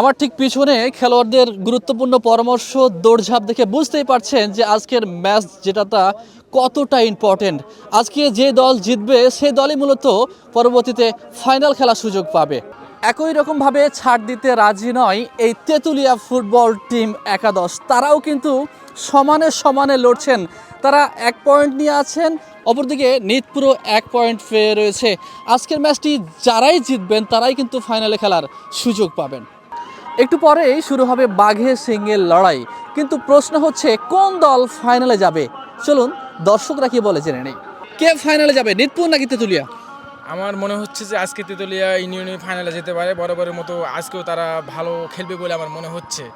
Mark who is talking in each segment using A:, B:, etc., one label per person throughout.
A: আমার ঠিক পিছনে খেলোয়াড়দের গুরুত্বপূর্ণ পরামর্শ, দৌড়ঝাঁপ দেখে বুঝতেই পারছেন যে আজকের ম্যাচ যেটাটা কতটা ইম্পর্টেন্ট আজকে যে দল জিতবে, সে দলই মূলত পরবর্তীতে ফাইনাল খেলার সুযোগ পাবে। একই রকমভাবে ছাড় দিতে রাজি নয় এই তেঁতুলিয়া ফুটবল টিম একাদশ। তারাও কিন্তু সমানে সমানে লড়ছেন। তারা এক পয়েন্ট নিয়ে আছেন, অপরদিকে নিতপুরও এক পয়েন্ট পেয়ে রয়েছে। আজকের ম্যাচটি যারাই জিতবেন, তারাই কিন্তু ফাইনালে খেলার সুযোগ পাবেন। একটু পরেই শুরু হবে বাঘে সিংয়ের লড়াই। কিন্তু প্রশ্ন হচ্ছে, কোন দল ফাইনালে যাবে? চলুন দর্শকরা কি বলে জেনে নেই। কে ফাইনালে যাবে, নিতপুর নাকি তেঁতুলিয়া?
B: আমার মনে হচ্ছে যে আজকে তেতুলিয়া ইউনিয়নে ফাইনালে যেতে পারে। বরাবরের মতো আজকেও তারা ভালো খেলবে বলে আমার মনে হচ্ছে।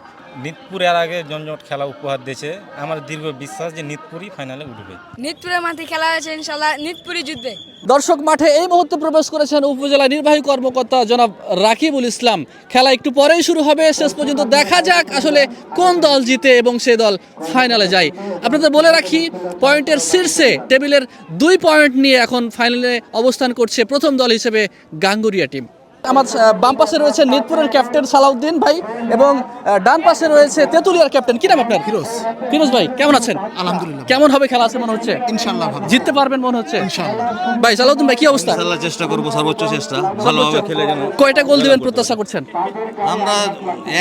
C: নিতপুর এর আগে জমজমট খেলা উপহার দিয়েছে। আমার দীর্ঘ বিশ্বাস যে নিতপুরই ফাইনালে উঠবে।
D: নিতপুরের মাঠে খেলা হয়েছে ইনশাল্লাহ নিতপুরই জিতবে।
A: দর্শক মাঠে এই মুহূর্তে প্রবেশ করেছেন উপজেলা নির্বাহী কর্মকর্তা জনাব রাকিবুল ইসলাম। খেলা একটু পরেই শুরু হবে শেষ পর্যন্ত দেখা যাক আসলে কোন দল জিতে এবং সে দল ফাইনালে যায়। আপনাদের বলে রাখি পয়েন্টের শীর্ষে টেবিলের দুই পয়েন্ট নিয়ে এখন ফাইনালে অবস্থান করছে প্রথম দল হিসেবে গাঙ্গুরিয়া টিম আমার বাম পাশে রয়েছে নিতপুরের ক্যাপ্টেন সালাউদ্দিন ভাই এবং ডান পাশে রয়েছে তেঁতুলিয়ার ক্যাপ্টেন। কি নাম আপনার? ফিরোজ। ফিরোজ ভাই কেমন আছেন?
E: আলহামদুলিল্লাহ।
A: কেমন হবে খেলা আছে মনে হচ্ছে?
E: ইনশাআল্লাহ ভালো।
A: জিততে পারবেন মনে হচ্ছে?
E: ইনশাআল্লাহ।
A: ভাই সালাউদ্দিন ভাই কি অবস্থা?
F: ইনশাল্লাহ চেষ্টা করব সর্বোচ্চ চেষ্টা। ভালোভাবে খেলে যেন
A: কয়টা গোল দিবেন প্রত্যাশা করছেন?
F: আমরা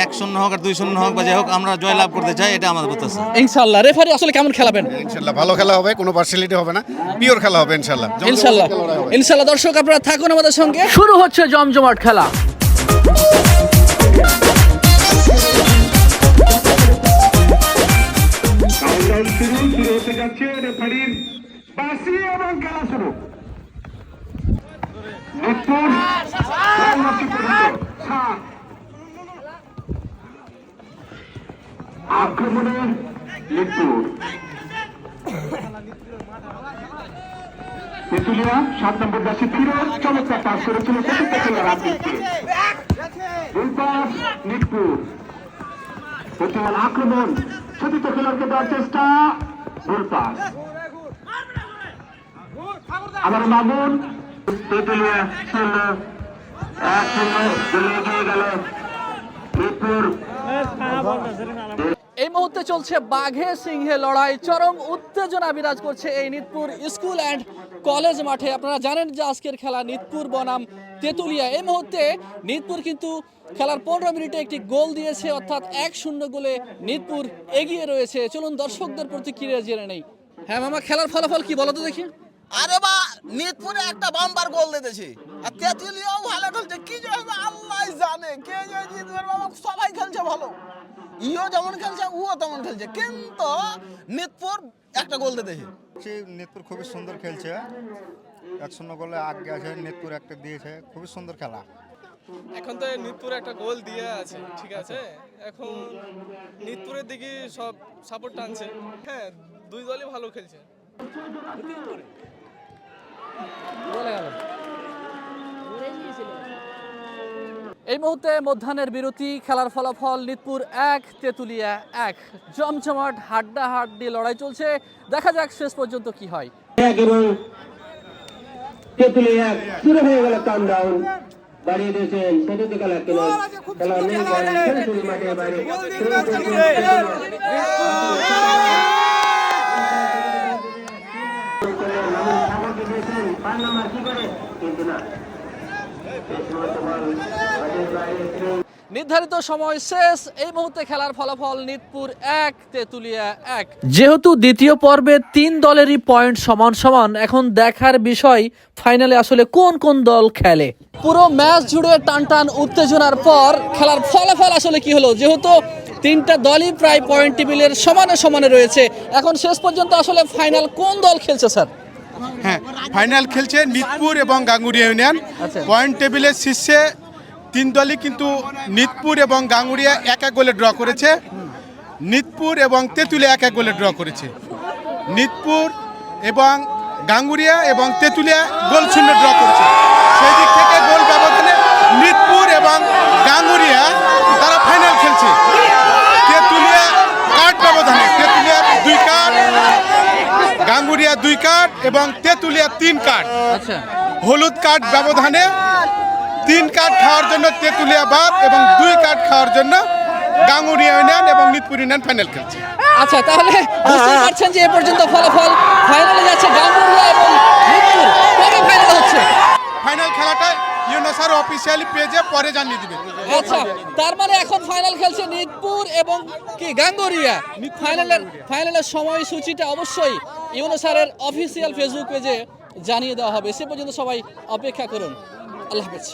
F: এক শূন্য হোক আর দুই শূন্য হোক বা যাই হোক আমরা জয়লাভ করতে চাই এটা আমাদের প্রত্যাশা।
A: ইনশাল্লাহ রেফারি আসলে কেমন খেলাবেন?
E: ইনশাআল্লাহ ভালো খেলা হবে কোনো পার্সিয়ালিটি হবে না। পিওর খেলা হবে ইনশাআল্লাহ।
A: ইনশাল্লাহ ইনশাল্লাহ দর্শক আপনারা থাকুন আমাদের সঙ্গে। শুরু হচ্ছে জমজমাট খেলা।
G: শুরু শুরু হতে যাচ্ছে রেফারির বাসি এবং খেলা আক্রমণে নিপুণ তেতুলিয়া, সাত নম্বর দাসী ফিরোজ, চমৎকার পাস করেছিল প্রতিমান আক্রমণ চতুর্থ খেলোয়াড়কে দেওয়ার চেষ্টা, ভুল পাস আবার মামুন তেতুলিয়া শূন্য এক শূন্য গেল মিরপুর
A: এই মুহূর্তে চলছে বাঘে সিংহে লড়াই, চরম উত্তেজনা বিরাজ করছে এই নিতপুর স্কুল অ্যান্ড কলেজ মাঠে। আপনারা জানেন যে আজকের খেলা নিতপুর বনাম তেতুলিয়া। এই মুহূর্তে নিতপুর কিন্তু খেলার পনেরো মিনিটে একটি গোল দিয়েছে, অর্থাৎ এক শূন্য গোলে নিতপুর এগিয়ে রয়েছে। চলুন দর্শকদের প্রতিক্রিয়া জেনে নেই। হ্যাঁ মামা, খেলার ফলাফল কি বলো তো দেখি।
H: আরে বা, নিতপুরে একটা বাম্পার গোল দিতেছে। আর তেঁতুলিয়াও ভালো খেলছে। কি যে হবে আল্লাহ জানে। কে জিতবে সবাই খেলছে ভালো। ইও যেমন খেলছে উও তেমন খেলছে। কিন্তু নিতপুর একটা গোল দিতেছে
I: সে নেতপুর খুবই সুন্দর খেলছে। এক শূন্য গোলে আগে আছে নেতপুর একটা দিয়েছে। খুবই সুন্দর খেলা।
B: এখন তো নিতপুর একটা গোল দিয়ে আছে ঠিক আছে? এখন নিতপুরের দিকে সব সাপোর্ট টানছে। হ্যাঁ দুই দলই ভালো খেলছে।
A: এই মুহূর্তে মধ্যাহ্নের বিরতি খেলার ফলাফল নিতপুর এক তেতুলিয়া এক জমজমাট হাড্ডা হাড্ডি লড়াই চলছে দেখা যাক শেষ পর্যন্ত কি হয়
G: এক এবং তেঁতুলিয়া শুরু হয়ে গেল কাউন্টডাউন বাড়িয়ে দিয়েছেন চতুর্থ খেলা খেলা খেলা নেই খেলা শুরু মাঠে বাইরে
A: নির্ধারিত সময় শেষ। এই মুহূর্তে খেলার ফলাফল নিতপুর এক তেতুলিয়া এক। যেহেতু দ্বিতীয় পর্বে তিন দলেরই পয়েন্ট সমান সমান এখন দেখার বিষয় ফাইনালে আসলে কোন কোন দল খেলে? পুরো ম্যাচ জুড়ে টান টান উত্তেজনার পর খেলার ফলাফল আসলে কি হলো? যেহেতু তিনটা দলই প্রায় পয়েন্ট টেবিলের সমানে সমানে রয়েছে। এখন শেষ পর্যন্ত আসলে ফাইনাল কোন দল খেলছে স্যার?
E: হ্যাঁ ফাইনাল খেলছে নিতপুর এবং গাঙ্গুরিয়া ইউনিয়ন।
A: আচ্ছা।
E: পয়েন্ট টেবিলের শীর্ষে তিন দলই কিন্তু নিতপুর এবং গাঙ্গুড়িয়া এক এক গোলে ড্র করেছে। নিতপুর এবং তেঁতুলিয়া এক এক গোলে ড্র করেছে। নিতপুর এবং গাঙ্গুড়িয়া এবং তেঁতুলিয়া গোল শূন্য ড্র করেছে। সেই দিক থেকে গোল ব্যবধানে নিতপুর এবং গাঙ্গুরিয়া তারা ফাইনাল খেলছে তেঁতুলিয়া কার্ড ব্যবধানে তেঁতুলিয়া দুই কার্ড গাঙ্গুরিয়া দুই কার্ড এবং তেঁতুলিয়া তিন কার্ড।
A: আচ্ছা।
E: হলুদ কার্ড ব্যবধানে তিন কাঠ খাওয়ার জন্য তেঁতুলিয়া বাদ এবং দুই কাঠ খাওয়ার জন্য গাঙ্গুরিয়া ইউনিয়ন এবং নিতপুর ইউনিয়ন ফাইনাল খেলছে।
A: আচ্ছা তাহলে বুঝতে পারছেন যে এ পর্যন্ত ফলাফল ফাইনালে যাচ্ছে গাঙ্গুরিয়া এবং কবে ফাইনাল হচ্ছে?
E: ফাইনাল খেলাটা ইউনোসার অফিসিয়ালি পেজে পরে জানিয়ে দিবে।
A: আচ্ছা তার মানে এখন ফাইনাল খেলছে নিতপুর এবং কি গাঙ্গরিয়া? ফাইনালের ফাইনালের সময়সূচিটা অবশ্যই ইউনুসারের অফিসিয়াল ফেসবুক পেজে জানিয়ে দেওয়া হবে। সে পর্যন্ত সবাই অপেক্ষা করুন। আল্লাহ হাফেজ।